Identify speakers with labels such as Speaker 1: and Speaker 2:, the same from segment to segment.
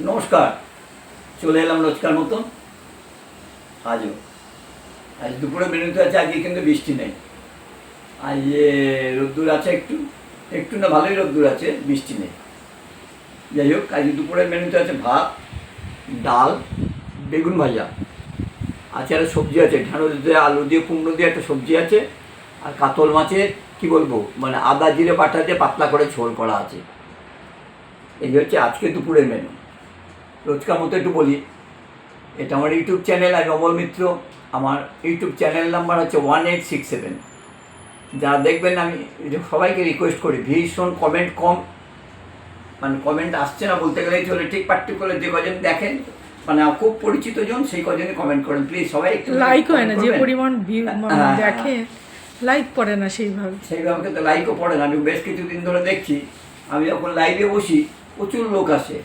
Speaker 1: নমস্কার, চলে এলাম রোজকার মতন। আজও, আজ দুপুরে মেনুতে আছে, আজকে কিন্তু বৃষ্টি নেই। আজ রোদ্দুর আছে একটু একটু না ভালোই রোদ্দুর আছে, বৃষ্টি নেই। যাই হোক আজ দুপুরের মেনুতে আছে ভাত, ডাল, বেগুন ভাজা। আছে একটা সবজি আছে, ঢেঁড়স দিয়ে, আলু দিয়ে, কুমড়ো দিয়ে একটা সবজি আছে, আর কাতল মাছের, কি বলব মানে আদা, জিরে, বাটা দিয়ে পাতলা করে ঝোল করা আছে। এই হচ্ছে আজকে দুপুরের মেনু রোজকার মতো একটু বলি। এটা আমার ইউটিউব চ্যানেল আমি অমল মিত্র। আমার ইউটিউব চ্যানেল নাম্বার হচ্ছে ওয়ান এইট সিক্স সেভেন। যারা দেখবেন আমি সবাইকে রিকোয়েস্ট করি ভীষণ কমেন্ট কম। মানে কমেন্ট আসছে না বলতে গেলেই চলে ঠিক পার্টিকুলার যে কজন দেখেন মানে খুব পরিচিত জন সেই কজনই কমেন্ট করেন। প্লিজ সবাই একটু
Speaker 2: লাইক হয় না যে পরিমাণ ভিউ
Speaker 1: হ্যাঁ, হ্যাঁ,
Speaker 2: দেখে লাইক পড়ে না সেইভাবে।
Speaker 1: সেইভাবে কিন্তু লাইকও পড়ে না। আমি বেশ কিছুদিন ধরে দেখছি। আমি যখন লাইভে বসি প্রচুর লোক আসে।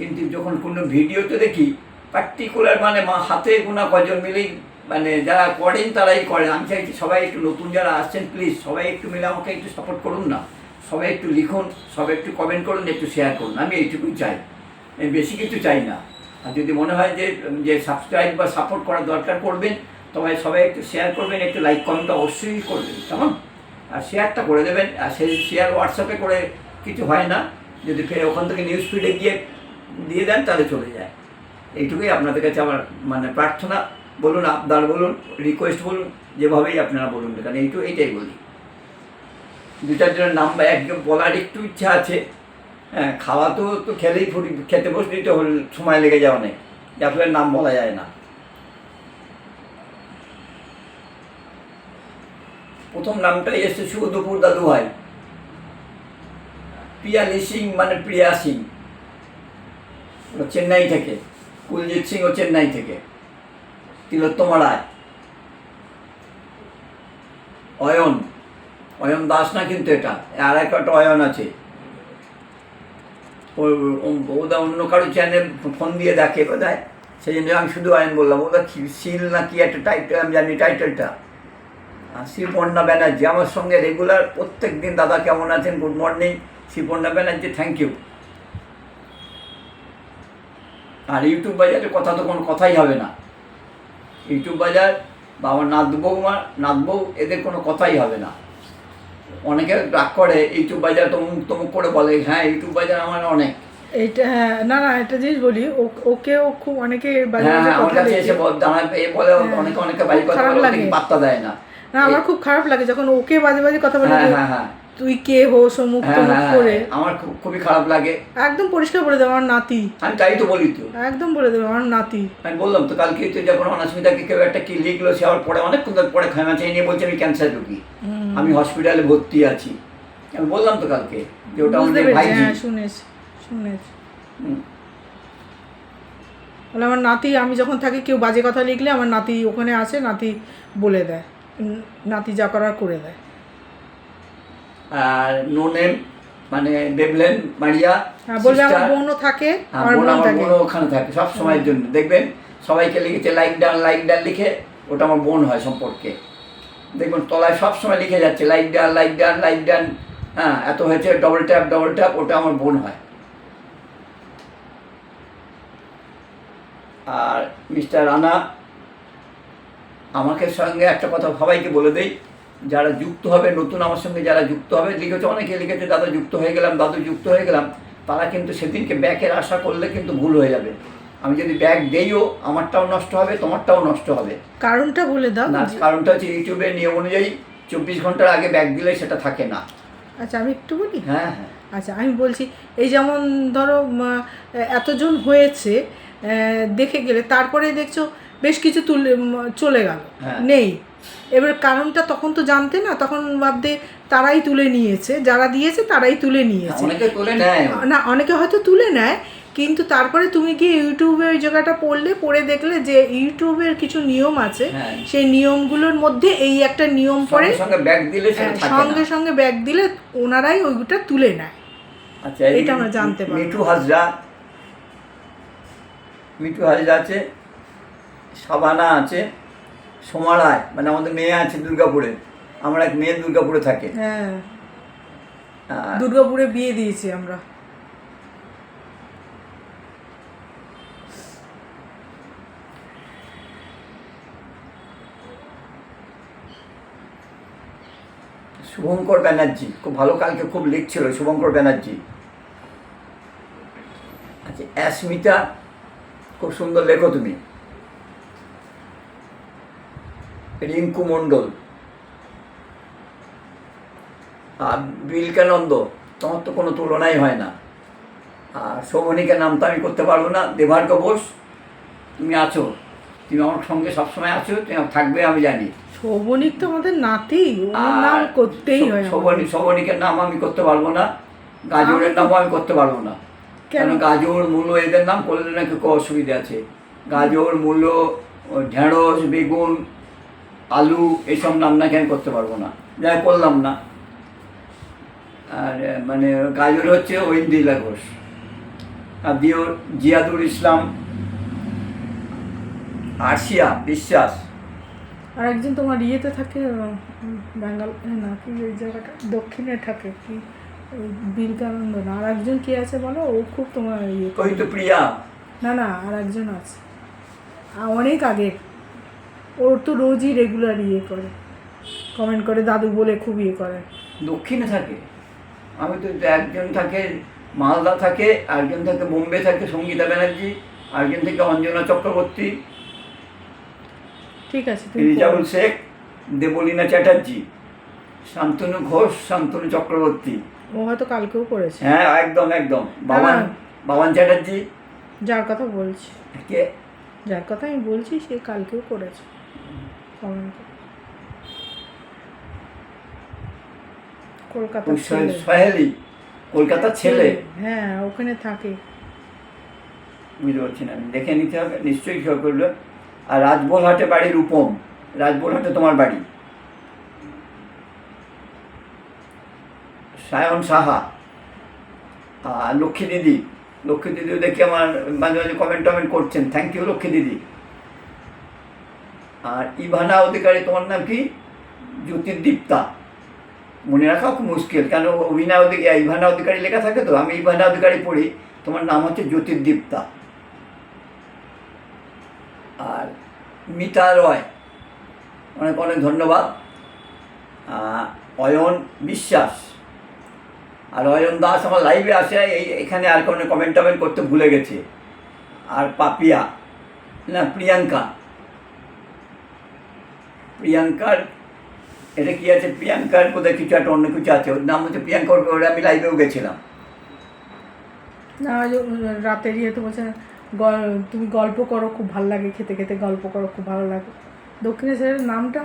Speaker 1: কিন্তু যখন কোনো ভিডিওতে দেখি পার্টিকুলার মানে মা হাতে গোনা কজন মিলেই মানে যারা করেন তারাই করে। আমি চাইছি সবাই একটু নতুন যারা আসছেন প্লিজ সবাই একটু মিলে আমাকে একটু সাপোর্ট করুন না। সবাই একটু লিখুন, সবাই একটু কমেন্ট করুন, একটু শেয়ার করুন। আমি এইটুকুই চাই। আমি বেশি কিছু চাই না। আর যদি মনে হয় যে যে সাবস্ক্রাইব বা সাপোর্ট করার দরকার করবেন তবে সবাই একটু শেয়ার করবেন, একটু লাইক কমেন্ট অবশ্যই করবেন। কেমন? আর শেয়ারটা করে দেবেন। আর সেই শেয়ার হোয়াটসঅ্যাপে করে কিছু হয় না। যদি ফের ওখান থেকে নিউজ ফিডে গিয়ে দিয়ে দেন, তাহলে চলে যায়। এইটুকুই আপনাদের কাছে আমার মানে প্রার্থনা। বলুন, আবদার বলুন রিকোয়েস্ট বলুন, যেভাবেই আপনারা বলুন কারণ এইটু, এইটাই বলি। দু চারজনের নাম একদম বলার একটু ইচ্ছা আছে। হ্যাঁ খাওয়া তো তো খেলেই ফুটি খেতে বসলেই তো সময় লেগে যায় অনেক যে আপনার নাম বলা যায় না। প্রথম নামটাই এসছে দুপুর দাদু ভাই পিয়ালি সিং মানে প্রিয়া সিং। চেন্নাই থেকে। কুলজিৎ সিং ও চেন্নাই থেকে। তিলোত্তমা রায়। অয়ন। অয়ন দাস না কিন্তু এটা। আর একটা অয়ন আছে। ও- ও- ওটা অন্য কারও চ্যানেল ফোন দিয়ে দেখে বোধহয় সেই জন্য আমি শুধু অয়ন বললাম কি- শিল না কি একটা টাইটেল আমি জানি টাইটেলটা শ্রীপর্ণা ব্যানার্জি, আমার সঙ্গে রেগুলার প্রত্যেক দিন দাদা কেমন আছেন? Good morning Sriparna Banerjee thank you R YouTube বাজারের কথা তো কোনো কথাই হবে না। ইউটিউব বাজার বা আমার নাথ বৌমা নাথ বউ এদের কোনো কথাই হবে না। অনেকে রাগ করে ইউটিউব বাজার তমুক তমুক করে বলে হ্যাঁ ইউটিউব বাজার আমার অনেক।
Speaker 2: এটা হ্যাঁ না না একটা জিনিস বলি ও- ওকেও খুব অনেকে
Speaker 1: হ্যাঁ হ্যাঁ, আমার কাছে
Speaker 2: বলে।
Speaker 1: এসে
Speaker 2: হ্যাঁ,
Speaker 1: অনেকে অনেকে বাড়ি কথা বলে। পাত্তা দেয় না।
Speaker 2: না আমার খুব খারাপ লাগে যখন ওকে বাজে বাজে কথা বলে
Speaker 1: হ্যাঁ হ্যাঁ হ্যাঁ।
Speaker 2: তুই কে অমুক
Speaker 1: হ্যাঁ হ্যাঁ
Speaker 2: করে।
Speaker 1: হ্যাঁ, আমার খুবই খারাপ লাগে।
Speaker 2: একদম পরিষ্কার বলে দেবে আমার নাতি।
Speaker 1: আমি তাই তো বলি তো।
Speaker 2: একদম বলে দেবে আমার নাতি।
Speaker 1: আমি বললাম তো কালকে তো যখন অনাস্মিতাকে কেউ একটা কি লিখলো সে আবার পরে অনেকক্ষণ পরে খানা চেয়ে নিয়ে বলছে আমি ক্যান্সার রুগী। আমি হসপিটালে ভর্তি আছি। আমি বললাম তো কালকে যে ওটা আমাদের ভাইজি।
Speaker 2: হ্যাঁ শুনেছি শুনেছি।
Speaker 1: হুম।
Speaker 2: বলে আমার নাতি আমি যখন থাকি কেউ বাজে কথা লিখলে আমার নাতি ওখানে আসে নাতি বলে দেয়। নাতি যা করার করে দেয়।
Speaker 1: আর নো নেম মানে দেবলেন মারিয়া
Speaker 2: হ্যাঁ বলবে আমার বোনও থাকে
Speaker 1: হ্যাঁ,
Speaker 2: আমার
Speaker 1: বোন আমার বোনও ওখানে থাকে সব সময়ের জন্য। দেখবেন সবাইকে লিখেছে লাইক ডান লাইক ডান লিখে ওটা আমার বোন হয় সম্পর্কে। দেখবেন তলায় সব সময় লিখে যাচ্ছে like done like done like done হ্যাঁ এত হয়েছে ডবল ট্যাপ ডবল ট্যাপ ওটা আমার বোন হয়। আর মিস্টার রানা আমাকে সঙ্গে একটা কথা সবাইকে বলে দেই। যারা যুক্ত হবে নতুন আমার সঙ্গে যারা যুক্ত হবে লিখেছে অনেকে লিখেছে দাদা যুক্ত হয়ে গেলাম দাদু যুক্ত হয়ে গেলাম। তারা কিন্তু সেদিনকে ব্যাকের আশা করলে কিন্তু ভুল হয়ে যাবে। আমি যদি ব্যাগ দেইও আমারটাও নষ্ট হবে তোমারটাও নষ্ট হবে।
Speaker 2: কারণটা বলে দাও।
Speaker 1: না কারণটা হচ্ছে ইউটিউবের নিয়ম অনুযায়ী চব্বিশ ঘণ্টার আগে ব্যাগ দিলে সেটা থাকে না।
Speaker 2: আচ্ছা আমি একটু বলি?
Speaker 1: হ্যাঁ হ্যাঁ।
Speaker 2: আচ্ছা আমি বলছি এই যেমন ধরো এতজন হয়েছে দেখে গেলে তারপরে দেখছ বেশ কিছু তুলে চলে গেল।
Speaker 1: হ্যাঁ।
Speaker 2: নেই। এবার কারণটা তখন তো জানতে না তখন ভাবতে তারাই তুলে নিয়েছে যারা দিয়েছে তারাই তুলে নিয়েছে না অনেকে হয়তো তুলে নেয় কিন্তু তারপরে তুমি গিয়ে ইউটিউবে ওই জায়গাটা পড়লে পড়ে দেখলে যে ইউটিউবের কিছু নিয়ম আছে
Speaker 1: হ্যাঁ।
Speaker 2: সেই নিয়মগুলোর মধ্যে এই একটা নিয়ম পড়ে
Speaker 1: সঙ্গে সঙ্গে ব্যাগ দিলে
Speaker 2: হ্যাঁ,
Speaker 1: থাকে
Speaker 2: সঙ্গে সঙ্গে ব্যাগ দিলে ওনারাই ওইটা তুলে নেয়
Speaker 1: আচ্ছা
Speaker 2: এটা আমরা জানতে পারব।
Speaker 1: মিঠু হাজরা মিঠু হাজরা আছে সাবানা আছে সোমারায় মানে আমাদের মেয়ে আছে দুর্গাপুরে আমরা এক মেয়ে দুর্গাপুরে থাকে।
Speaker 2: হ্যাঁ। দুর্গাপুরে বিয়ে দিয়েছি আমরা।
Speaker 1: শুভঙ্কর ব্যানার্জি খুব ভালো কালকে খুব লিখছিল শুভঙ্কর ব্যানার্জি। আচ্ছা অ্যাসমিতা খুব সুন্দর লেখো তুমি। রিঙ্কু মণ্ডল। আর বিলকানন্দ তোমার তো কোনো তুলনাই হয় না। আর শোভনিকের নাম তো আমি করতে পারব না দেবার্ক বোস তুমি আছো। তুমি আমার সঙ্গে সবসময় আছো তুমি থাকবে আমি জানি।
Speaker 2: শোভনিক তো আমাদের নাতি
Speaker 1: আর
Speaker 2: নাম করতেই হয়
Speaker 1: শো- শোভনী শোভনিকের নাম আমি করতে পারব না গাজরের নামও আমি করতে পারব না।
Speaker 2: কেন?
Speaker 1: গাজর মূলো এদের নাম করলে নাকি অসুবিধা আছে। গাজর মূলো ঢেঁড়স বেগুন আলু এইসব নাম নাকি আমি করতে পারব না? যাই করলাম না। আর মানে গাজর হচ্ছে ঐন্দ্রিলা ঘোষ। আর দিও জিয়াদুল ইসলাম আরশিয়া বিশ্বাস।
Speaker 2: আর একজন তোমার ইয়েতে থাকে বেঙ্গল না কি ওই জায়গাটা? দক্ষিণে থাকে কি ওই বিলকানন্দ না? আর একজন কি আছে বলো? ও খুব তোমার ইয়ে।
Speaker 1: ওই তো প্রিয়া।
Speaker 2: না না আর একজন আছে। অনেক আগে ওর তো রোজই রেগুলার ইয়ে করে। কমেন্ট করে দাদু বলে খুব ইয়ে করে।
Speaker 1: দক্ষিণে থাকে। আমি তো একজন থাকে মালদা থাকে একজন থাকে বোম্বে থাকে সঙ্গীতা ব্যানার্জি আরেকজন থেকে অঞ্জনা চক্রবর্তী।
Speaker 2: ঠিক আছে
Speaker 1: রিজাউল শেখ দেবলীনা চ্যাটার্জি শান্তনু ঘোষ শান্তনু চক্রবর্তী।
Speaker 2: ও হয়তো কালকেও করেছে।
Speaker 1: হ্যাঁ একদম একদম। বাবান। বাবান চ্যাটার্জি।
Speaker 2: যার কথা বলছি।
Speaker 1: কে?
Speaker 2: যার কথা আমি বলছি সে কালকেও করেছে। কলকাতা
Speaker 1: সোহেলি ছেলে।
Speaker 2: হ্যাঁ ওখানে থাকে।
Speaker 1: বুঝতে পারছি না দেখে নিতে হবে নিশ্চয়ই সই করল আর রাজবোলহাটে বাড়ি রূপম রাজবোলহাটে তোমার বাড়ি। সায়ন সাহা আর লক্ষ্মী দিদি। লক্ষ্মী দিদিও দেখে আমার মাঝে মাঝে কমেন্ট টমেন্ট করছেন। থ্যাংক ইউ লক্ষ্মী দিদি। আর ইভানা অধিকারী, তোমার নাম কি? জ্যোতির্দীপ্তা। মনে রাখা খুব মুশকিল, কেন অভিনা অধিকারী ইভানা অধিকারী লেখা থাকে তো? আমি ইভানা অধিকারী পড়ি, তোমার নাম হচ্ছে জ্যোতির্দীপ্তা। আর মিতা রয়, অনেক অনেক ধন্যবাদ। অয়ন বিশ্বাস। আর অয়ন দাস আমার লাইভে আসে, এই এখানে আর কোনো কমেন্ট টমেন্ট করতে ভুলে গেছে। আর পাপিয়া, না, প্রিয়াঙ্কা। প্রিয়াঙ্কার এটা কি আছে? প্রিয়াঙ্কার কোথায় কিছু একটা অন্য কিছু আছে। ওর নাম হচ্ছে প্রিয়াঙ্কা ওর- আমি লাইভেও গেছিলাম।
Speaker 2: না রাতের ইয়ে তো বলছে তুমি গল্প করো খুব ভালো লাগে খেতে খেতে গল্প করো খুব ভালো লাগে। দক্ষিণেশ্বরের নামটা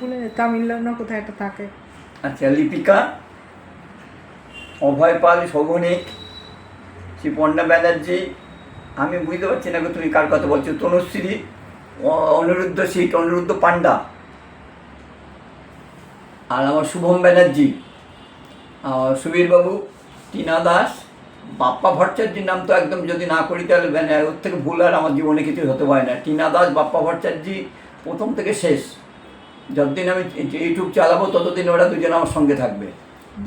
Speaker 2: বলে তামিলনাড়ু না কোথায় একটা থাকে।
Speaker 1: আচ্ছা লিপিকা অভয় পাল শোভনিক শ্রীপর্ণা ব্যানার্জি আমি বুঝতে পারছি না তুমি কার কথা বলছো। তনুশ্রী অনিরুদ্ধ সিট অনিরুদ্ধ পান্ডা আর আমার শুভম ব্যানার্জি আর সুবীরবাবু টিনা দাস বাপ্পা ভট্টাচার্যির নাম তো একদম যদি না করি তাহলে মানে ওর থেকে ভুল আর আমার জীবনে কিছু হতে পারে না। টিনা দাস বাপ্পা ভট্টাচার্যি প্রথম থেকে শেষ। যতদিন আমি ইউটিউব চালাবো ততদিন ওরা দুজন আমার সঙ্গে থাকবে।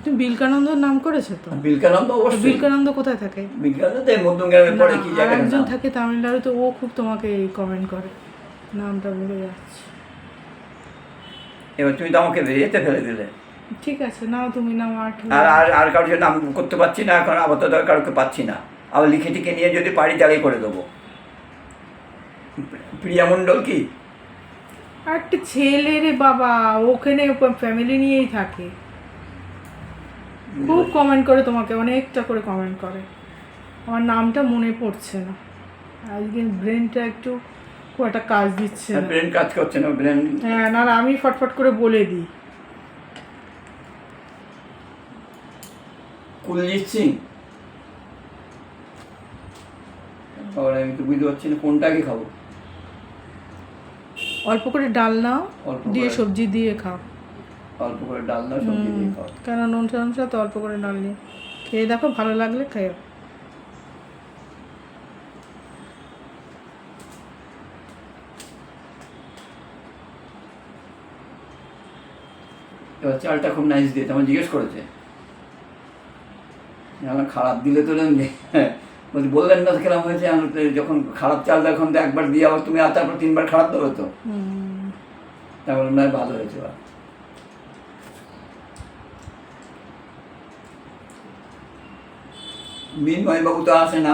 Speaker 2: তুমি বিলকানন্দর নাম করেছ তো?
Speaker 1: বিলকানন্দ অবশ্যই।
Speaker 2: বিলকানন্দ কোথায় থাকে?
Speaker 1: বিলকানন্দ এই মধ্যমগ্রামে পড়ে কি জায়গায়
Speaker 2: একজন থাকে তামিলনাড়ুতে ও খুব তোমাকে কমেন্ট করে। নামটা ভুলে যাচ্ছে।
Speaker 1: এবার তুমি তো আমাকে যেতে ফেলে দিলে।
Speaker 2: ঠিক আছে নাও তুমি নাও আট
Speaker 1: আর আর আর কারোর জন্য আমি করতে পারছি না এখন আপাতত কারোকে পাচ্ছি না। আবার লিখে টিখে নিয়ে যদি পারি তাহলেই করে দেবো। প্রিয়া মণ্ডল কি?
Speaker 2: একটা ছেলে রে বাবা ওখানে ফ্যামিলি নিয়েই থাকে। খুব কমেন্ট করে তোমাকে অনেকটা করে কমেন্ট করে। আমার নামটা মনে পড়ছে না। আজকে ব্রেনটা একটু একটা কাজ দিচ্ছে না।
Speaker 1: ব্রেন কাজ করছে না ব্রেন
Speaker 2: হ্যাঁ না আমি ফটফট করে বলে দিই।
Speaker 1: কুলজিৎ সিং তাহলে আমি তো বুঝতে পারছি না কোনটাকে খাব?
Speaker 2: অল্প করে ডাল নাও
Speaker 1: অল্প
Speaker 2: দিয়ে সবজি দিয়ে খাও।
Speaker 1: অল্প করে ডাল না সবজি দিয়ে খাও।
Speaker 2: কেন নুন তো অল্প করে ডাল নিয়ে খেয়ে দেখো ভালো লাগলে খেয়ে।
Speaker 1: এবার চালটা খুব নাইস দিয়ে তোমার জিজ্ঞেস করেছে। আমার খারাপ দিলে তো বলছি বললেন না কেরাম হয়েছে যখন খারাপ চাল তখন তো একবার দিয়ে আবার তুমি আর তারপর তিনবার খারাপ দেবে তো। তারপর না ভালো হয়েছে বা মিনময়বাবু তো আসে না।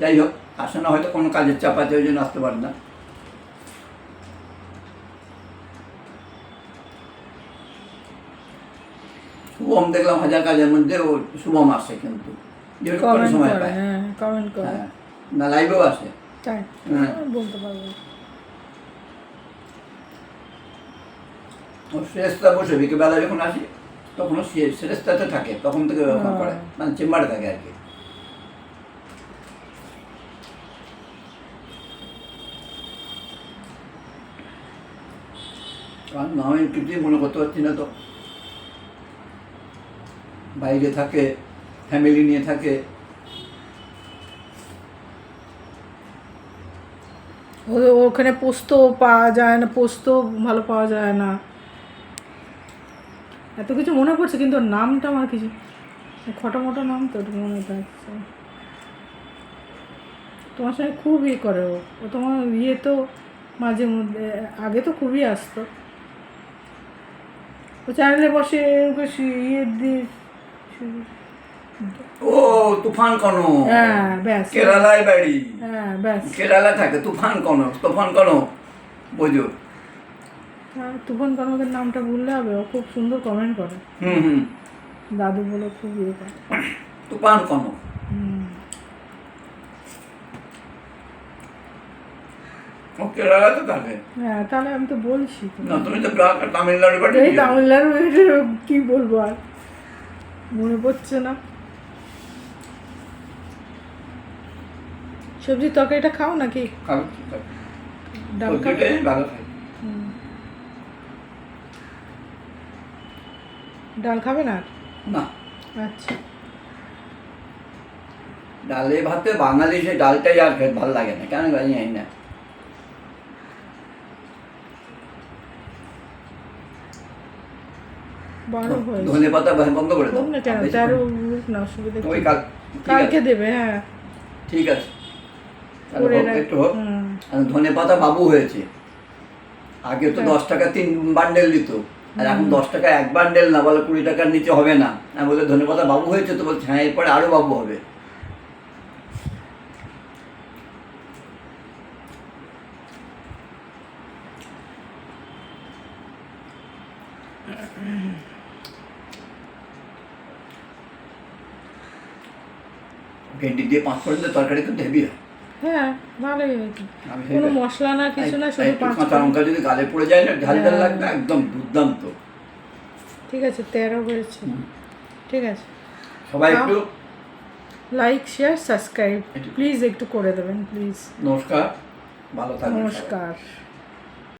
Speaker 1: যাই হোক আসে না হয়তো কোনো কাজের চাপ আছে ওই জন্য আসতে পারে না। শুভম দেখলাম হাজার কাজের মধ্যে ও শুভম আসে কিন্তু।
Speaker 2: কমেন্ট
Speaker 1: সময় পায়।
Speaker 2: হ্যাঁ কমেন্ট করে।
Speaker 1: হ্যাঁ না লাইভেও আসে।
Speaker 2: তাই?
Speaker 1: হ্যাঁ।
Speaker 2: বলতে পারব।
Speaker 1: শ্রেষ্ঠা বসে বিকেলবেলা যখন আসি তখন শ্রেষ্ঠাতে থাকে তখন থেকে
Speaker 2: হ্যাঁ।
Speaker 1: করে মানে চেম্বারে থাকে আর কি। কারণ আমি কিছুই মনে করতে পারছি না তো। বাইরে থাকে ফ্যামিলি নিয়ে থাকে।
Speaker 2: ওখানে পোস্ত পাওয়া যায় না, পোস্ত ভালো পাওয়া যায় না। এত কিছু মনে পড়ছে, কিন্তু নামটা আমার কিছু খটা মোটা নাম তো মনে থাকছে তোমার সঙ্গে খুব ইয়ে করে ও। ও তোমার ইয়ে তো মাঝে মধ্যে, আগে তো খুবই আসতো। ও চ্যানেলে বসে ইয়ে দিয়ে
Speaker 1: ও তুফান কন
Speaker 2: হ্যাঁ ব্যাস।
Speaker 1: কেরালায় বাড়ি।
Speaker 2: হ্যাঁ ব্যাস।
Speaker 1: কেরালা থাকে তুফান কন তুফান কন বোঝো।
Speaker 2: হ্যাঁ তুফান কনকের নামটা ভুললে হবে ও খুব সুন্দর কমেন্ট করে।
Speaker 1: হুম হুম।
Speaker 2: দাদু বলে খুব ইয়ে করে।
Speaker 1: তুফান কন ও কেরালাতে থাকে।
Speaker 2: হ্যাঁ তাহলে আমি তো বলছি।
Speaker 1: না তুমি তো তামিলনাড়ু
Speaker 2: তামিলনাড়ু কি বলব আর? মনে পড়ছে না। সবজি তরকারিটা খাও নাকি? ডাল খাবে। ডাল না?
Speaker 1: না।
Speaker 2: আচ্ছা।
Speaker 1: ডালে ভাতে বাঙালি সে ডালটাই আর ভালো লাগে না। কেন জানি না
Speaker 2: বারো হয়েছে
Speaker 1: ধনে পাতা বন্ধ করে দাও।
Speaker 2: না কেন তেরো না অসুবিধা
Speaker 1: ওই কাল ঠিক
Speaker 2: কালকে
Speaker 1: আছে,
Speaker 2: দেবে হ্যাঁ।
Speaker 1: ঠিক আছে। একটু হোক। ধনে পাতা বাবু হয়েছে। আগে তো
Speaker 2: হ্যাঁ।
Speaker 1: দশ টাকা তিন বান্ডেল দিত। আর এখন দশ টাকা এক বান্ডেল না বলে কুড়ি টাকার নিচে হবে না। আমি বলে ধনে পাতা বাবু হয়েছে তো বলছে হ্যাঁ এরপরে আরও বাবু হবে। ভেন্ডি দিয়ে পাঁচ পর্যন্ত তরকারি কিন্তু হেভি হয়।
Speaker 2: হ্যাঁ ভালোই হয়েছে। কোনো মশলা না কিছু না শুধু পাঁচ
Speaker 1: কাঁচা লঙ্কা যদি গালে পড়ে যায় না ঝাল ঝাল
Speaker 2: হ্যাঁ।
Speaker 1: লাগবে একদম দুর্দান্ত।
Speaker 2: ঠিক আছে তেরো হয়েছে। ঠিক আছে।
Speaker 1: সবাই একটু
Speaker 2: লাইক শেয়ার সাবস্ক্রাইব প্লিজ একটু করে দেবেন প্লিজ
Speaker 1: নমস্কার। ভালো থাকবেন।
Speaker 2: নমস্কার।